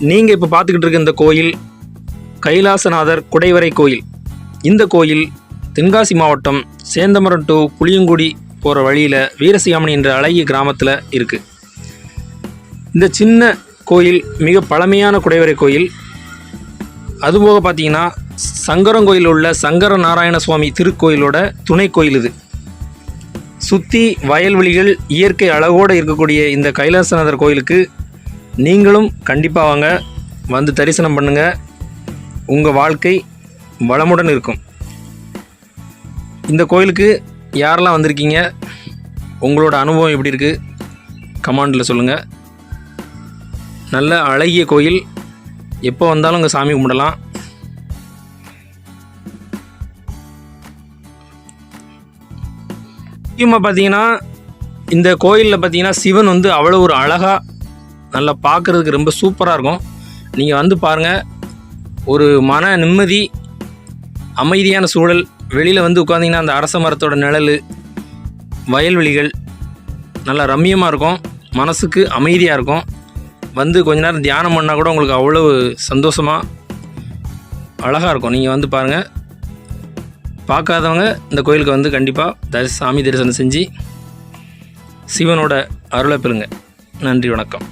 நீங்கள் இப்போ பார்த்துக்கிட்டு இருக்க இந்த கோயில் கைலாசநாதர் குடைவரை கோயில். இந்த கோயில் தென்காசி மாவட்டம் சேந்தமரம் டு புளியங்குடி போகிற வழியில் வீரசியாமணி என்ற அழகிய கிராமத்தில் இருக்குது இந்த சின்ன கோயில் மிக பழமையான குடைவரை கோயில். அதுபோக பார்த்தீங்கன்னா சங்கரங்கோயில் உள்ள சங்கர நாராயண சுவாமி திருக்கோயிலோட துணை கோயில் இது. சுற்றி வயல்வெளிகள் இயற்கை அழகோடு இருக்கக்கூடிய இந்த கைலாசநாதர் கோயிலுக்கு நீங்களும் கண்டிப்பாக வாங்க. வந்து தரிசனம் பண்ணுங்கள் உங்கள் வாழ்க்கை வளமுடன் இருக்கும். இந்த கோயிலுக்கு யாரெல்லாம் வந்திருக்கீங்க? உங்களோட அனுபவம் எப்படி இருக்குது கமாண்டில் சொல்லுங்கள் நல்ல அழகிய கோயில். எப்போ வந்தாலும் இங்கே சாமி கும்பிடலாம். முக்கியமாக பார்த்தீங்கன்னா இந்த கோயிலில் பார்த்தீங்கன்னா சிவன் வந்து அவ்வளோ ஒரு அழகாக நல்லா பார்க்குறதுக்கு ரொம்ப சூப்பராக இருக்கும். நீங்கள் வந்து பாருங்கள் ஒரு மன நிம்மதி அமைதியான சூழல் வெளியில் வந்து உட்காந்திங்கன்னா அந்த அரச மரத்தோட நிழல் வயல்வெளிகள் நல்லா ரம்மியமாக இருக்கும். மனசுக்கு அமைதியாக இருக்கும். வந்து கொஞ்ச நேரம் தியானம் பண்ணால் கூட உங்களுக்கு அவ்வளவு சந்தோஷமாக அழகாக இருக்கும். நீங்கள் வந்து பாருங்கள் பார்க்காதவங்க இந்த கோயிலுக்கு வந்து கண்டிப்பாக தரி சாமி தரிசனம் செஞ்சு சிவனோட அருளை பெறுங்க. நன்றி வணக்கம்.